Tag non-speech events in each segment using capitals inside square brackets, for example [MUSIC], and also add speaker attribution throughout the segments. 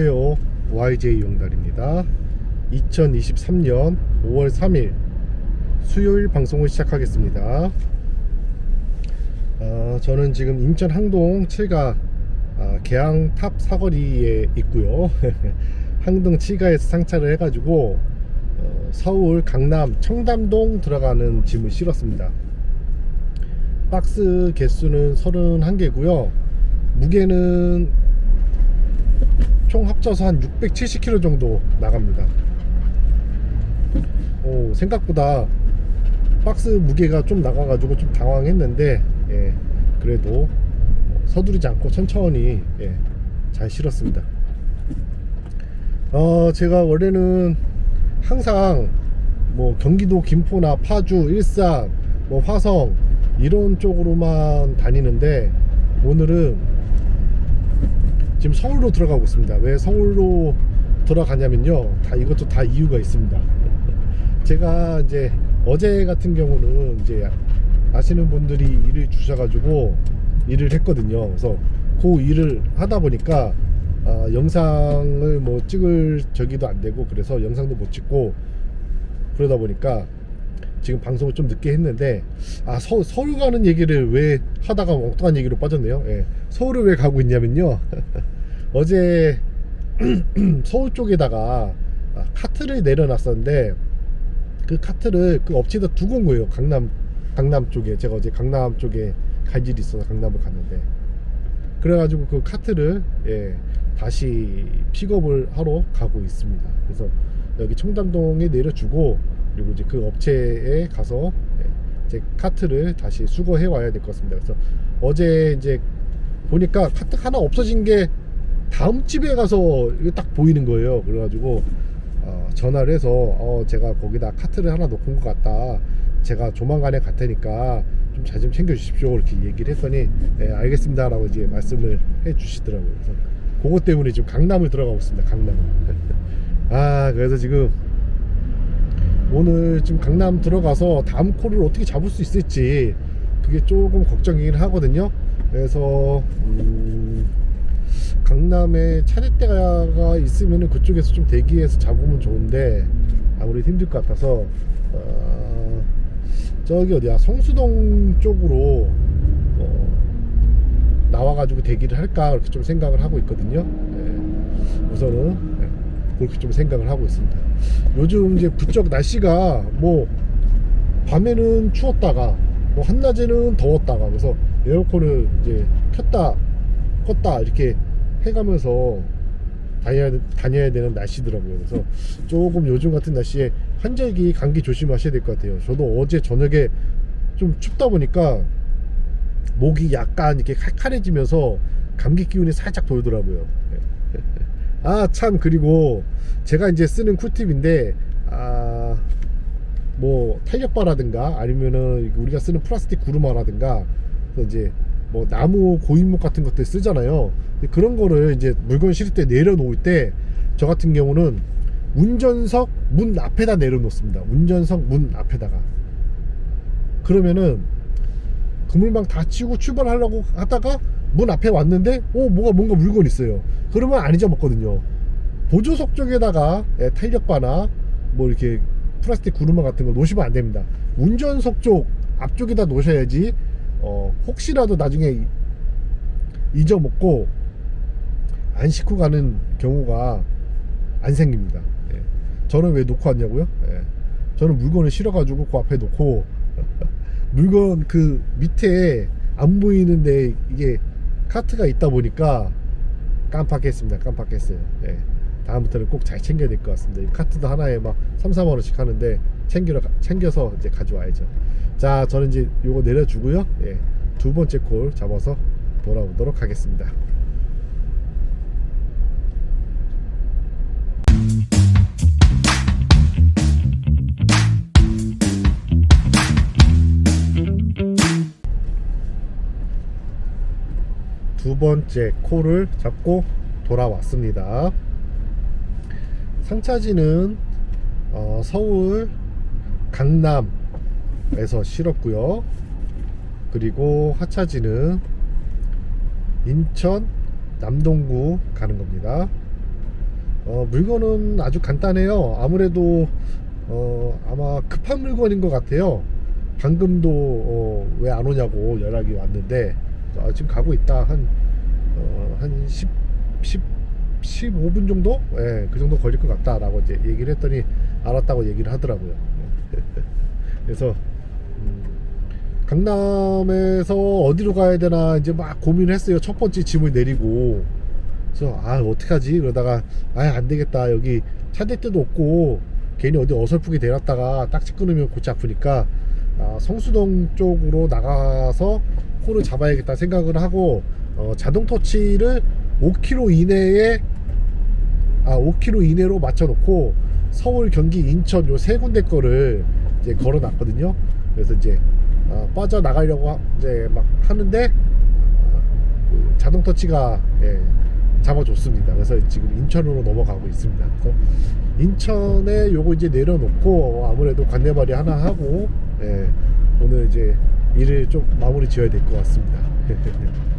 Speaker 1: 안녕하세요. YJ 용달입니다. 2023년 5월 3일 수요일 방송을 시작하겠습니다. 어, 저는 지금 인천 항동 7가 아, 계양 탑 사거리에 있고요. [LAUGHS] 항동 7가에서 상차를 해가지고 어, 서울 강남 청담동 들어가는 짐을 실었습니다. 박스 개수는 31개고요. 무게는 총 합쳐서 한 670kg 정도 나갑니다. 오, 생각보다 박스 무게가 좀 나가가지고 좀 당황했는데, 예, 그래도 서두르지 않고 천천히 예, 잘 실었습니다. 어, 제가 원래는 항상 뭐 경기도 김포나 파주, 일산, 뭐 화성 이런 쪽으로만 다니는데 오늘은 지금 서울로 들어가고 있습니다. 왜 서울로 들어가냐면요. 다 이것도 다 이유가 있습니다. [LAUGHS] 제가 이제 어제 같은 경우는 이제 아시는 분들이 일을 주셔가지고 일을 했거든요. 그래서 그 일을 하다 보니까 아, 영상을 뭐 찍을 저기도 안 되고 그래서 영상도 못 찍고 그러다 보니까 지금 방송을 좀 늦게 했는데 아 서, 서울 가는 얘기를 왜 하다가 엉뚱한 얘기로 빠졌네요. 예. 서울을 왜 가고 있냐면요. [LAUGHS] 어제 [CLEARS THROAT] 서울 쪽에다가 아, 카트를 내려놨었는데 그 카트를 그 업체에다 두고 온 거예요. 강남 강남 쪽에 제가 어제 강남 쪽에 갈 일이 있어서 강남을 갔는데 그래가지고 그 카트를 예, 다시 픽업을 하러 가고 있습니다. 그래서 여기 청담동에 내려주고 그리고 이제 그 업체에 가서 예, 제 카트를 다시 수거해 와야 될 것 같습니다. 그래서 어제 이제 보니까 카트 하나 없어진 게 다음 집에 가서 딱 보이는 거예요. 그래가지고 어, 전화를 해서 어, 제가 거기다 카트를 하나 온것 같다. 제가 조만간에 갈 테니까 좀잘좀 챙겨 주십시오. 이렇게 얘기를 했더니 네, 알겠습니다라고 이제 말씀을 해 주시더라고요. 그래서 그것 때문에 지금 강남을 들어가고 있습니다. 강남을. [LAUGHS] 아 그래서 지금 오늘 지금 강남 들어가서 다음 콜을 어떻게 잡을 수 있을지 그게 조금 걱정이긴 하거든요. 그래서 음, 강남에 차례대가 있으면 그쪽에서 좀 대기해서 잡으면 좋은데 아무래도 힘들 것 같아서 어, 저기 어디야 성수동 쪽으로 어, 나와가지고 대기를 할까 그렇게 좀 생각을 하고 있거든요. 네, 우선은 네, 그렇게 좀 생각을 하고 있습니다. 요즘 이제 부쩍 날씨가 뭐 밤에는 추웠다가 뭐 한낮에는 더웠다가 그래서 에어컨을 이제 켰다 껐다 이렇게 해가면서 다녀야, 다녀야 되는 날씨더라고요. 그래서 조금 요즘 같은 날씨에 환절기 감기 조심하셔야 될 것 같아요. 저도 어제 저녁에 좀 춥다 보니까 목이 약간 이렇게 칼칼해지면서 감기 기운이 살짝 돌더라고요. 아, 참, 그리고 제가 이제 쓰는 쿨팁인데, 아, 뭐, 탄력바라든가 아니면은 우리가 쓰는 플라스틱 구루마라든가, 이제 뭐 나무 고인목 같은 것들 쓰잖아요. 그런 거를 이제 물건 실을 때 내려놓을 때 저 같은 경우는 운전석 문 앞에다 내려놓습니다. 운전석 문 앞에다가. 그러면은 그물망 다 치고 출발하려고 하다가 문 앞에 왔는데 오 뭐가 뭔가 물건 있어요. 그러면 안 잊어먹거든요. 보조석 쪽에다가 예, 탄력바나 뭐 이렇게 플라스틱 구루마 같은 거 놓으시면 안 됩니다. 운전석 쪽 앞쪽에다 놓으셔야지 어, 혹시라도 나중에 잊어먹고 안 싣고 가는 경우가 안 생깁니다. 예. 저는 왜 놓고 왔냐고요? 예. 저는 물건을 실어가지고 그 앞에 놓고 [LAUGHS] 물건 그 밑에 안 보이는데 이게 카트가 있다 보니까 깜빡했습니다. 깜빡했어요. 예. 다음부터는 꼭 잘 챙겨야 될 것 같습니다. 이 카트도 하나에 막 3, 4만 원씩 하는데 가- 챙겨서 이제 가져와야죠. 자, 저는 이제 요거 내려주고요. 예. 두 번째 콜 잡아서 돌아오도록 하겠습니다. 두 번째 콜을 잡고 돌아왔습니다. 상차지는 어, 서울 강남에서 실었고요. 그리고 하차지는 인천 남동구 가는 겁니다. 어, 물건은 아주 간단해요. 아무래도 어, 아마 급한 물건인 것 같아요. 방금도 어, 왜 안 오냐고 연락이 왔는데 아, 지금 가고 있다 한 어, 한 10, 10 15분 정도? 예, 그 정도 걸릴 것 같다라고 이제 얘기를 했더니 알았다고 얘기를 하더라고요. [LAUGHS] 그래서 음, 강남에서 어디로 가야 되나 이제 막 고민을 했어요. 첫 번째 짐을 내리고. 그래서 아 어떡하지? 그러다가 아안 되겠다. 여기 차대때도 없고 괜히 어디 어설프게 내렸다가 딱지 끊으면 골치 아프니까 아, 성수동 쪽으로 나가서 코를 잡아야겠다 생각을 하고 어, 자동 터치를 5km 이내에 아 5km 이내로 맞춰놓고 서울, 경기, 인천 요 세 군데 거를 이제 걸어놨거든요. 그래서 이제 아, 빠져 나가려고 이제 막 하는데 아, 그 자동 터치가 예, 잡아줬습니다. 그래서 지금 인천으로 넘어가고 있습니다. 그래서 인천에 요거 이제 내려놓고 아무래도 관내발이 하나 하고 예, 오늘 이제 일을 좀 마무리 지어야 될 것 같습니다. [LAUGHS]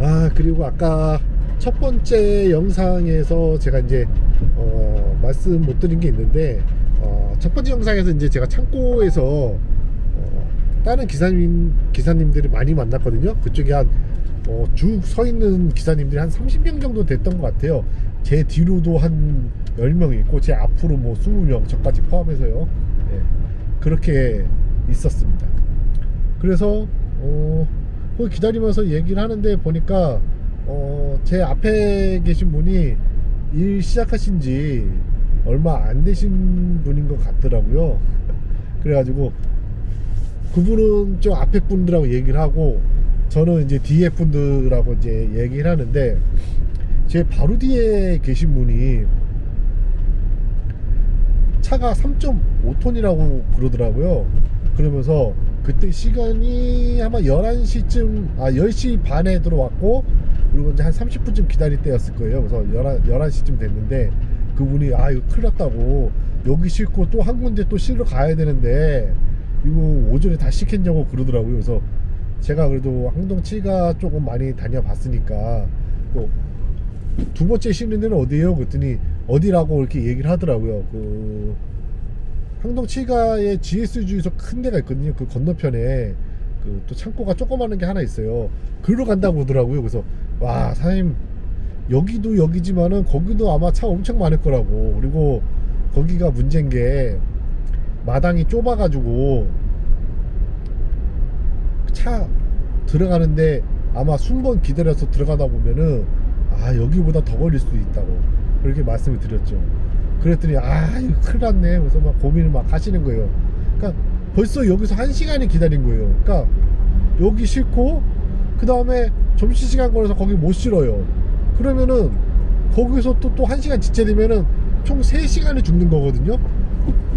Speaker 1: 아 그리고 아까 첫 번째 영상에서 제가 이제 어, 말씀 못 드린 게 있는데 어, 첫 번째 영상에서 이제 제가 창고에서 어, 다른 기사님 기사님들이 많이 만났거든요. 그쪽에 한 어, 쭉서 있는 기사님들이 한 30명 정도 됐던 것 같아요. 제 뒤로도 한 10명 있고 제 앞으로 뭐 20명 저까지 포함해서요. 예, 그렇게 있었습니다. 그래서 어, 거기 기다리면서 얘기를 하는데 보니까 어, 제 앞에 계신 분이 일 시작하신 지 얼마 안 되신 분인 것 같더라고요. 그래가지고 그분은 좀 앞에 분들하고 얘기를 하고 저는 이제 뒤에 분들하고 이제 얘기를 하는데 제 바로 뒤에 계신 분이 차가 3.5톤이라고 그러더라고요. 그러면서 그때 시간이 아마 11시쯤, 아, 10시 반에 들어왔고, 그리고 이제 한 30분쯤 기다릴 때였을 거예요. 그래서 11, 11시쯤 됐는데, 그분이, 아, 이거 큰일 났다고, 여기 싣고 또 한 군데 또 실러 가야 되는데, 이거 오전에 다 싣겠냐고 그러더라고요. 그래서 제가 그래도 항동 치가 조금 많이 다녀봤으니까, 또, 두 번째 쉬는 데는 어디예요? 그랬더니 어디라고 이렇게 얘기를 하더라고요. 그 항동 치가의 GS주에서 큰 데가 있거든요. 그 건너편에 그 또 창고가 조그마한 게 하나 있어요. 그리로 간다고 그러더라고요. 그래서 와 사장님 여기도 여기지만은 거기도 아마 차 엄청 많을 거라고. 그리고 거기가 문제인 게 마당이 좁아가지고 차 들어가는데 아마 순번 기다려서 들어가다 보면은 아 여기보다 더 걸릴 수도 있다고 그렇게 말씀을 드렸죠 그랬더니 아 이거 큰일 났네. 그래서 막 고민을 막 하시는 거예요. 그러니까 벌써 여기서 한 시간이 기다린 거예요. 그러니까 여기 싣고 그 다음에 점심시간 걸어서 거기 못 실어요. 그러면은 거기서 또 또 한 시간 지체되면은 총 3시간을 죽는 거거든요.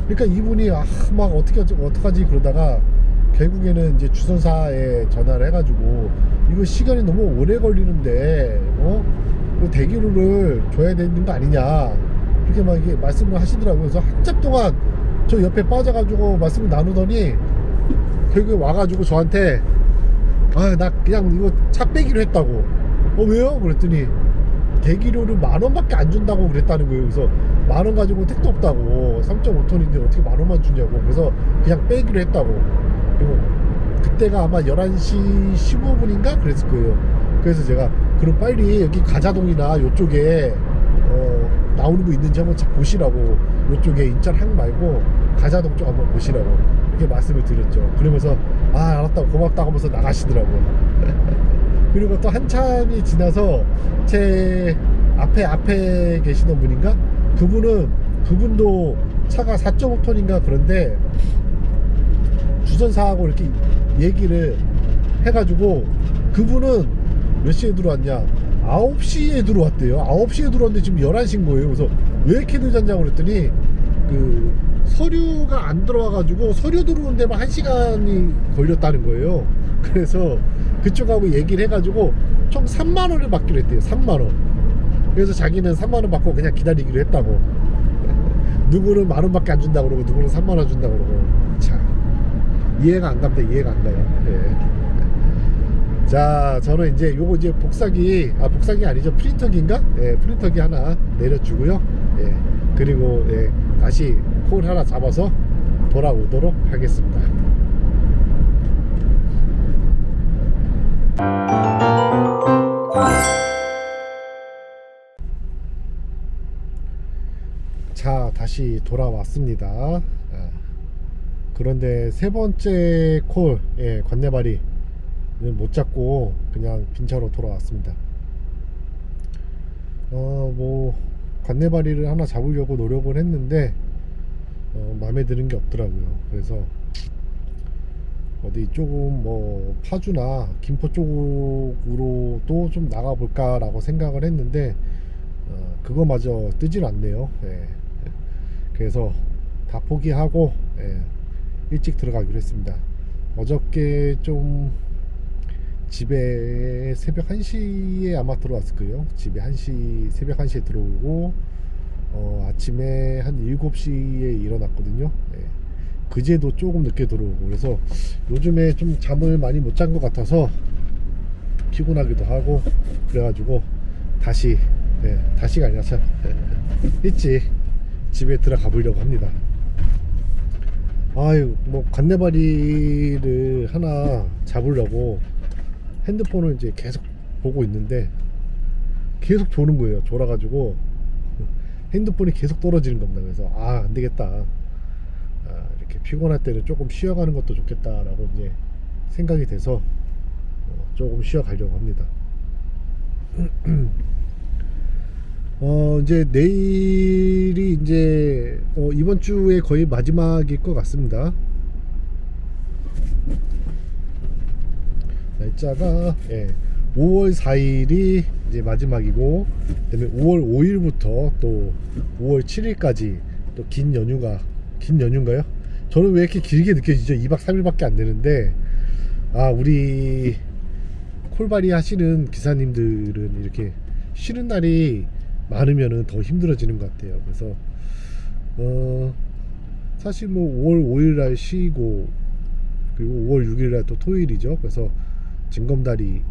Speaker 1: 그러니까 이분이 아 막 어떻게 하지 어떡하지? 그러다가 결국에는 이제 주선사에 전화를 해가지고 이거 시간이 너무 오래 걸리는데 어? 그 대기료를 줘야 되는 거 아니냐 그렇게 막 이게 말씀을 하시더라고요. 그래서 한참 동안 저 옆에 빠져가지고 말씀을 나누더니 결국에 와가지고 저한테 아 나 그냥 이거 차 빼기로 했다고 어 왜요? 그랬더니 대기료를 만 원밖에 안 준다고 그랬다는 거예요. 그래서 만 원 가지고 택도 없다고 3.5톤인데 어떻게 만 원만 주냐고 그래서 그냥 빼기로 했다고 그리고 그때가 아마 11시 15분인가 그랬을 거예요. 그래서 제가 그럼 빨리 여기 가자동이나 요쪽에 어, 나오는 거 있는지 한번 자- 보시라고 요쪽에 인천 항 말고 가자동 쪽 한번 보시라고 이렇게 말씀을 드렸죠. 그러면서 아 알았다고 고맙다고 하면서 나가시더라고요. [LAUGHS] 그리고 또 한참이 지나서 제 앞에 앞에 계시던 분인가 그분은 그분도 차가 4.5톤인가 그런데 주전사하고 이렇게 얘기를 해가지고 그분은 몇 시에 들어왔냐 9시에 들어왔대요. 9시에 들어왔는데 지금 11시인 거예요. 그래서 왜 이렇게 늦었냐고 그랬더니 그 서류가 안 들어와가지고 서류 들어오는 데만 1시간이 걸렸다는 거예요. 그래서 그쪽하고 얘기를 해가지고 총 3만원을 받기로 했대요. 3만원. 그래서 자기는 3만원 받고 그냥 기다리기로 했다고. [LAUGHS] 누구는 만원밖에 안 준다고 그러고 누구는 3만원 준다고 그러고. 참. 이해가 안 갑니다. 이해가 안 가요. 예. 자, 저는 이제 요거 이제 복사기, 아, 복사기 아니죠. 프린터기인가? 예, 프린터기 하나 내려주고요. 예, 그리고, 예, 다시 콜 하나 잡아서 돌아오도록 하겠습니다. 자, 다시 돌아왔습니다. 아, 그런데 세 번째 콜, 예, 관내발이 못 잡고 그냥 빈차로 돌아왔습니다. 어, 뭐, 관내발이를 하나 잡으려고 노력을 했는데, 어, 마음에 드는 게 없더라고요. 그래서, 어디 조금 뭐, 파주나 김포 쪽으로도 좀 나가볼까라고 생각을 했는데, 어, 그거마저 뜨질 않네요. 예. 그래서 다 포기하고, 예, 일찍 들어가기로 했습니다. 어저께 좀 집에 새벽 1시에 아마 들어왔을 거예요. 집에 1시, 새벽 1시에 들어오고, 어, 아침에 한 7시에 일어났거든요. 예. 그제도 조금 늦게 들어오고, 그래서 요즘에 좀 잠을 많이 못 잔 것 같아서 피곤하기도 하고, 그래가지고 다시, 예, 다시가 아니라 참, [LAUGHS] 일찍 집에 들어가 보려고 합니다. 아유, 뭐, 간내바리를 하나 잡으려고 핸드폰을 이제 계속 보고 있는데 계속 조는 거예요. 졸아가지고 [LAUGHS] 핸드폰이 계속 떨어지는 겁니다. 그래서 아, 안 되겠다. 아, 이렇게 피곤할 때는 조금 쉬어가는 것도 좋겠다라고 이제 생각이 돼서 어, 조금 쉬어가려고 합니다. [CLEARS THROAT] 어, 이제 내일이 이제 어, 이번 주에 거의 마지막일 것 같습니다. 날짜가 예, 5월 4일이 이제 마지막이고 그다음에 5월 5일부터 또 5월 7일까지 또 긴 연휴가 긴 연휴인가요? 저는 왜 이렇게 길게 느껴지죠? 2박 3일밖에 안 되는데 아 우리 콜바리 하시는 기사님들은 이렇게 쉬는 날이 많으면은 더 힘들어지는 것 같아요. 그래서 어 사실 뭐 5월 5일 날 쉬고 그리고 5월 6일 날 또 토요일이죠. 그래서 징검다리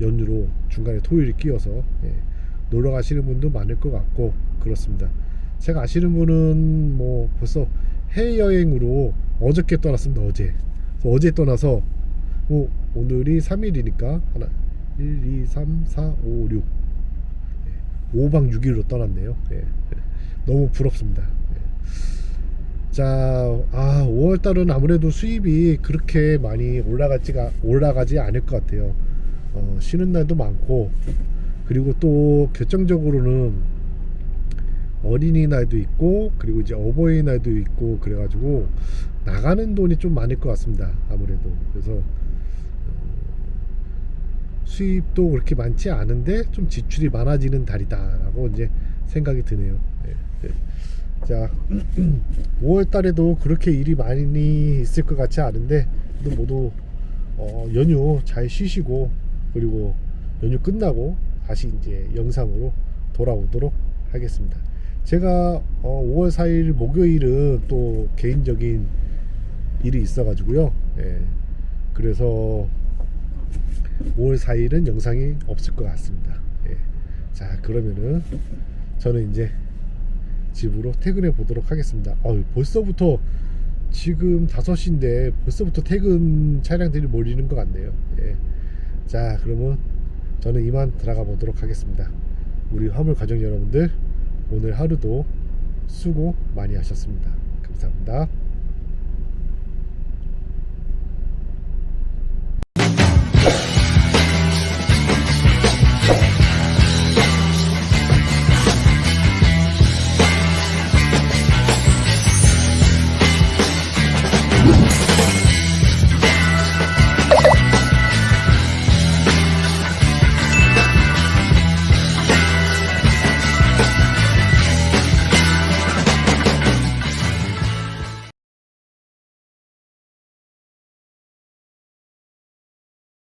Speaker 1: 연휴로 중간에 토요일이 끼어서 예, 놀러 가시는 분도 많을 것 같고 그렇습니다. 제가 아시는 분은 뭐 벌써 해외 여행으로 어저께 떠났습니다. 어제 어제 떠나서 뭐 오늘이 3일이니까 하나 1, 2, 3, 4, 5, 6 5박 6일로 떠났네요. 예. 너무 부럽습니다. 예. 자, 아, 5월 달은 아무래도 수입이 그렇게 많이 올라가지가 올라가지 않을 것 같아요. 어, 쉬는 날도 많고 그리고 또 결정적으로는 어린이날도 있고 그리고 이제 어버이날도 있고 그래가지고 나가는 돈이 좀 많을 것 같습니다. 아무래도 그래서 어, 수입도 그렇게 많지 않은데 좀 지출이 많아지는 달이다라고 이제 생각이 드네요. 예, 예. 자, [CLEARS THROAT] 5월 달에도 그렇게 일이 많이 있을 것 같지 않은데 또 모두 어, 연휴 잘 쉬시고 그리고 연휴 끝나고 다시 이제 영상으로 돌아오도록 하겠습니다. 제가 어, 5월 4일 목요일은 또 개인적인 일이 있어가지고요. 예, 그래서 5월 4일은 영상이 없을 것 같습니다. 예. 자, 그러면은 저는 이제 집으로 퇴근해 보도록 하겠습니다. 어유 벌써부터 지금 5시인데 벌써부터 퇴근 차량들이 몰리는 것 같네요. 예. 자, 그러면 저는 이만 들어가 보도록 하겠습니다. 우리 화물 가족 여러분들 오늘 하루도 수고 많이 하셨습니다. 감사합니다.